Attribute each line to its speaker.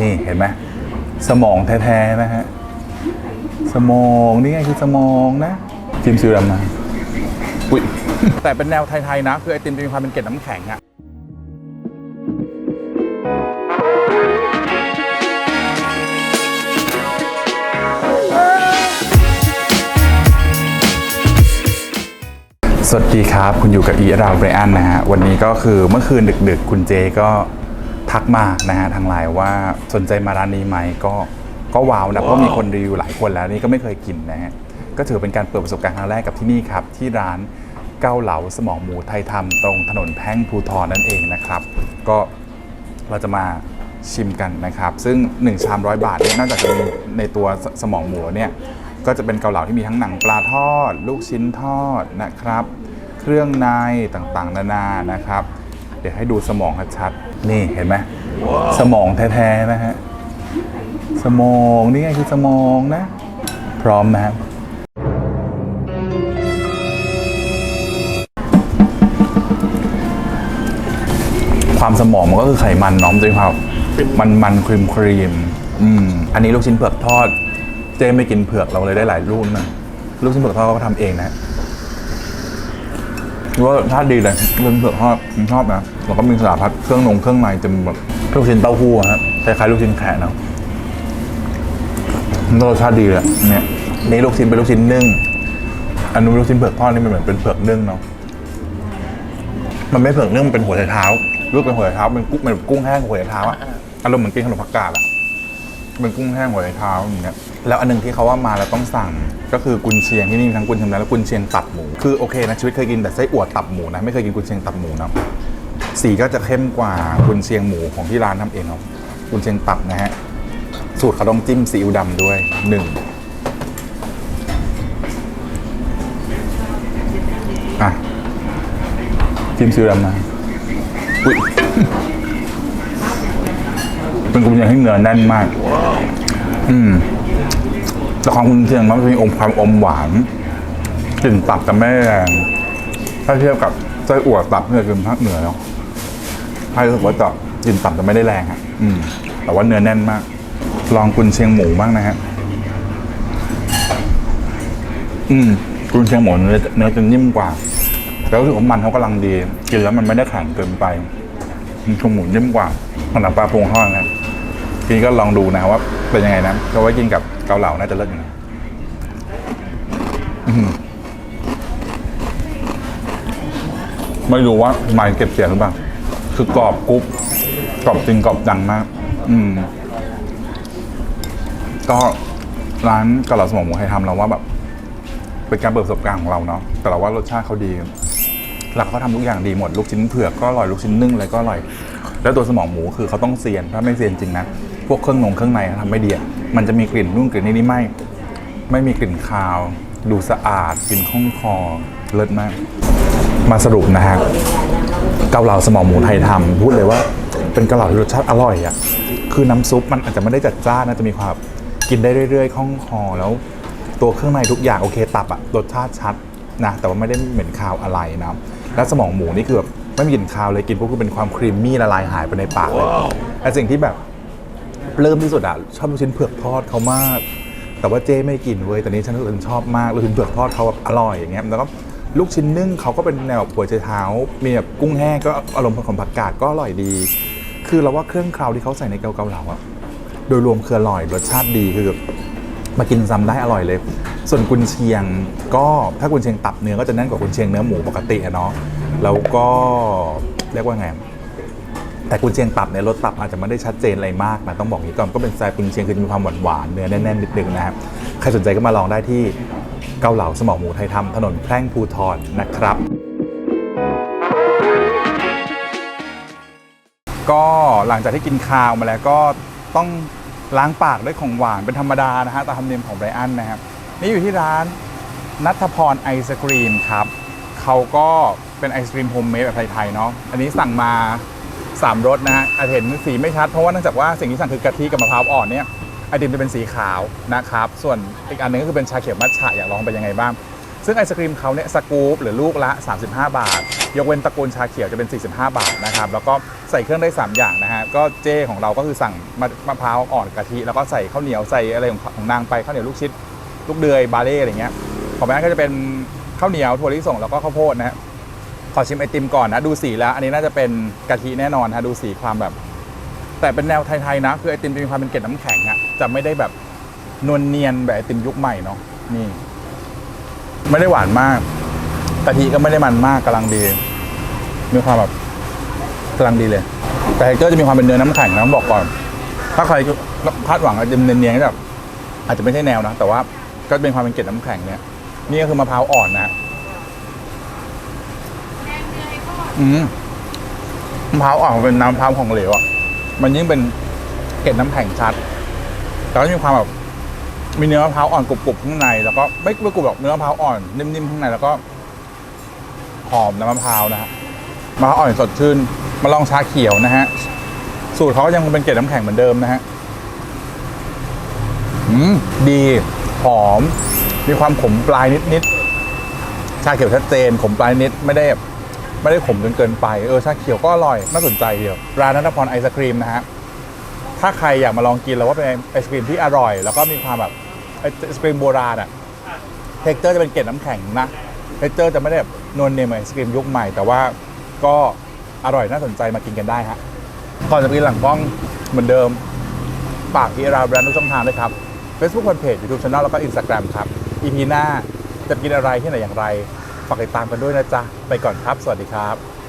Speaker 1: นี่เห็นไหมสมองแท้ๆนะฮะสมองนี่ไงคือสมองนะจิมซิวดำนะอุ้ยแต่เป็นแนวไทยๆนะคือไอติมจะมีความเป็นเกล็ดน้ำแข็งอะสวัสดีครับ คุณอยู่กับอีราเบรอันนะฮะ วันนี้ก็คือเมื่อคืนดึกๆ คุณเจก็ ทักมานะฮะทางไลน์ว่าสนใจมาร้านนี้ไหมก็ก็ว้าวนะเพราะมีคนรีวิวหลายคนแล้วนี่ก็ไม่เคยกินนะฮะก็ถือเป็นการเปิดประสบการณ์ครั้งแรกกับที่นี่ครับ ที่ร้านเก้าเหลาสมองหมูไทยทำตรงถนนแพ่งภูทรนั่นเองนะครับ ก็เราจะมาชิมกันนะครับ ซึ่ง 1 ชามร้อยบาทเนี่ยนอกจากจะมีในตัวสสมองหมูเนี่ยก็จะเป็นเกาเหลาที่มีทั้งหนังปลาทอด ลูกชิ้นทอดนะครับ เครื่องในต่างๆ นานานะครับ เดี๋ยวให้ดูสมองชัดๆนี่เห็นไหมสมองแท้ๆนะฮะสมองนี่ไงคือสมองนะ พร้อมนะครับความสมองมันก็คือไขมันน้อมจะมีความมันมันครีมครีมอืมอันนี้ลูกชิ้นเผือกทอด เจไม่กินเผือกเราเลยได้หลายลูกนะลูกชิ้นเผือกทอดเขาก็ทำเองนะ ว่าถ้าติดีเลยลูกชิ้นเผือกทอดผมชอบนะแล้วก็มีสารพัดเครื่องนงเครื่องในเต็มแบบลูกชิ้นเต้าหู้ฮะคล้ายๆลูกชิ้นแขกเนาะรสชาติดีเลยเนี่ยนี่ลูกชิ้นเป็นลูกชิ้นนึ่งอันนู้นลูกชิ้นเผือกทอดนี่มันเหมือนเป็นเผือกนึ่งเนาะมันไม่เผือกนึ่งมันเป็นหัวไชเท้ารูปเป็นหัวไชเท้าเป็นกุ้งเป็นกุ้งแห้งหัวไชเท้าอะอารมณ์เหมือนกินขนมผักกาดอะเป็นกุ้งแห้งหัวไชเท้าอย่างเงี้ย แล้วอันหนึงที่เขาว่ามาแล้วต้องสั่ง ก็คือกุนเชียงที่นี่มีทั้งกุนเชียงและกุนเชียงตับหมูคือโอเคนะชีวิตเคยกินแต่ไส้อั่วตับหมูนะไม่เคยกินกุนเชียงตับหมูนะสีก็จะเข้มกว่ากุนเชียงหมูของที่ร้านทำเองเนาะกุนเชียงตับนะฮะสูตรเขาต้องจิ้มซีอิ๊วดำด้วยหนึ่งอะจิ้มซีอิ๊วดำนะอุ๊ยเป็นกุนเชียงที่เนื้อแน่นมาก อืม แต่ความกุนเชียงมันจะมีอมความอมหวานกลิ่นตับแต่ไม่แรงถ้าเทียบกับไส้อั่วตับที่เรากินภาคเหนือเนาะให้รู้สึกว่าจะกลิ่นตับแต่ไม่ได้แรงฮะอืม แต่ว่าเนื้อแน่นมาก ลองกุนเชียงหมูบ้างนะฮะอืมกุนเชียงหมูเนื้อเนื้อจะนิ่มกว่าแล้วรู้สึกว่ามันเขากำลังดี กินแล้วมันไม่ได้แข็งเกินไปมันชมหมูนิ่มกว่าขนาดปลาพวงทอดนะ ทีนี้ก็ลองดูนะว่าเป็นยังไงนะเพราะว่ากินกับเกาเหลาน่าจะเลิศอยู่นะไม่รู้ว่าไม้เก็บเสียงหรือเปล่า คือกรอบกรุบกรอบจริงกรอบจังมาก อืม ก็ร้านเกาเหลาสมองหมูไทยทำเราว่าแบบเป็นการเปิดประสบการณ์ของเราเนาะ แต่เราว่ารสชาติเขาดี หลักเขาทำทุกอย่างดีหมด ลูกชิ้นเผือกก็อร่อย ลูกชิ้นนึ่งอะไรก็อร่อย แล้วตัวสมองหมูคือเขาต้องเซียน ถ้าไม่เซียนจริงนะ พวกเครื่องนงเครื่องในเขาทำไม่ดีอะมันจะมีกลิ่นนุ่นกลิ่นนี่นี่ไม่ ไม่มีกลิ่นคาว ดูสะอาดกินคล่องคอเลิศมาก มาสรุปนะฮะเกาเหลาสมองหมูไทยทำพูดเลยว่า เป็นเกาเหลาที่รสชาติอร่อยอะ่ะคือน้ำซุปมันอาจจะไม่ได้จัดจ้านนะจะมีความกินได้เรื่อยๆคล่องคอแล้ว ตัวเครื่องในทุกอย่างโอเคตับอะรสชาติชัดนะแต่ว่าไม่ได้เหม็นคาวอะไรนะและสมองหมูนี่คือแบบไม่มีกลิ่นคาวเลยกินปุ๊บคือเป็นความครีมมี่ละลายหายไปในปากเลยแต่สิ่งที่แบบ เริ่มที่สุดอะชอบลูกชิ้นเผือกทอดเขามาก แต่ว่าเจ้ไม่กินเว้ยแต่นี้ฉันรู้สึกชอบมากลูกชิ้นเผือกทอดเขาแบบอร่อยอย่างเงี้ยแล้วก็ลูกชิ้นนึ่งเขาก็เป็นแนวแบบหัวใจเท้ามีแบบกุ้งแห้งก็อารมณ์ของผักกาดก็อร่อยดี คือเราว่าเครื่องคราวที่เขาใส่ในเกาเกาเหลาอะโดยรวมคืออร่อยรสชาติดีคือมากินซ้ำได้อร่อยเลย ส่วนกุนเชียงก็ถ้ากุนเชียงตับเนื้อก็จะแน่นกว่ากุนเชียงเนื้อหมูปกติอะเนาะแล้วก็เรียกว่าไง แต่กุนเชียงตับเนี่ยรสตับอาจจะไม่ได้ชัดเจนอะไรมากนะต้องบอกนี้ก่อนก็เป็นสไตล์กุนเชียงคือมีความหวานหวานๆเนื้อแน่นๆนิดนึงนะครับใครสนใจก็มาลองได้ที่เกาเหลาสมองหมูไทยทำถนนแพร่งภูทรนะครับ ก็หลังจากที่กินข้าวมาแล้วก็ต้องล้างปากด้วยของหวานเป็นธรรมดานะฮะตามธรรมเนียมของไบรอันนะครับนี่อยู่ที่ร้านนัทพรไอศกรีมครับเขาก็เป็นไอศกรีมโฮมเมดแบบไทยๆเนาะอันนี้สั่งมา 3รสนะฮะอาจเห็นสีไม่ชัดเพราะว่าเนื่องจากว่าสิ่งที่สั่งคือกะทิกับมะพร้าวอ่อนเนี่ยไอติมจะเป็นสีขาวนะครับ ส่วนอีกอันหนึงก็คือเป็นชาเขียวมัทฉะอยากลองเป็นยังไงบ้าง ซึ่งไอศครีมเขาเนี่ยสกู๊ปหรือลูกละ 35 บาท ยกเว้นตระกูลชาเขียวจะเป็น 45 บาทนะครับ แล้วก็ใส่เครื่องได้ 3 อย่างนะฮะ ก็เจของเราก็คือสั่งมะมะพร้าวอ่อนกะทิ แล้วก็ใส่ข้าวเหนียวใส่อะไรของของนางไปข้าวเหนียวลูกชิด ลูกเดือยบาเล่อะไรเงี้ย ของแม่ก็จะเป็นข้าวเหนียวถั่วลิสงแล้วก็ข้าวโพดนะฮะ ขอชิมไอติมก่อนนะดูสีแล้ว อันนี้น่าจะเป็นกะทิแน่นอนฮะดูสีความแบบ แต่เป็นแนวไทยๆนะ คือไอติมจะมีความเป็นเกล็ดน้ำแข็งอะจะไม่ได้แบบนวลเนียนแบบไอติมยุคใหม่เนาะนี่ ไม่ได้หวานมากกะทิก็ไม่ได้มันมากกำลังดี มีความแบบกำลังดีเลย แต่ก็จะมีความเป็นเนื้อน้ำแข็งนะต้องบอกก่อน ถ้าใครคาดหวังไอติมเนียนๆก็แบบอาจจะไม่ใช่แนวนะแต่ว่าก็เป็นความเป็นเกล็ดน้ำแข็งเนี่ยนี่ก็คือมะพร้าวอ่อนนะฮะ อืมมะพร้าวอ่อนเป็นน้ำมะพร้าวของเหลวอะ มันยิ่งเป็นเกล็ดน้ำแข็งชัด แต่ก็มีความแบบมีเนื้อมะพร้าวอ่อนกรุบๆข้างใน แล้วก็ไม่ไม่กรุบหรอกเนื้อมะพร้าวอ่อนนิ่มๆข้างในแล้วก็หอมน้ำมะพร้าวนะฮะมะพร้าวอ่อนสดชื่น มาลองชาเขียวนะฮะ สูตรเขาก็ยังคงเป็นเกล็ดน้ำแข็งเหมือนเดิมนะฮะอืมดี หอม มีความขมปลายนิดๆชาเขียวชัดเจนขมปลายนิดไม่ได้แบบ ไม่ได้ขมจนเกินไป เออชาเขียวก็อร่อยน่าสนใจเดียว ร้านนัทพรไอศครีมนะฮะถ้าใครอยากมาลองกินแล้วว่าเป็นไอศครีมที่อร่อย แล้วก็มีความแบบไอศครีมโบราณอะเท็กเจอร์จะเป็นเกล็ดน้ำแข็งนะเท็กเจอร์จะไม่ได้แบบนวลเนียมไอศครีมยุคใหม่ แต่ว่าก็อร่อยน่าสนใจมากินกันได้ฮะก่อนจะไปกินหลังกล้องเหมือนเดิมฝากอีราแบรนด์ทุกช่องทางด้วยครับ Facebook Fanpage YouTube Channel แล้วก็ Instagram ครับ EP หน้าจะกินอะไรที่ไหนอย่างไร ฝากติดตามกันด้วยนะจ๊ะ ไปก่อนครับ สวัสดีครับ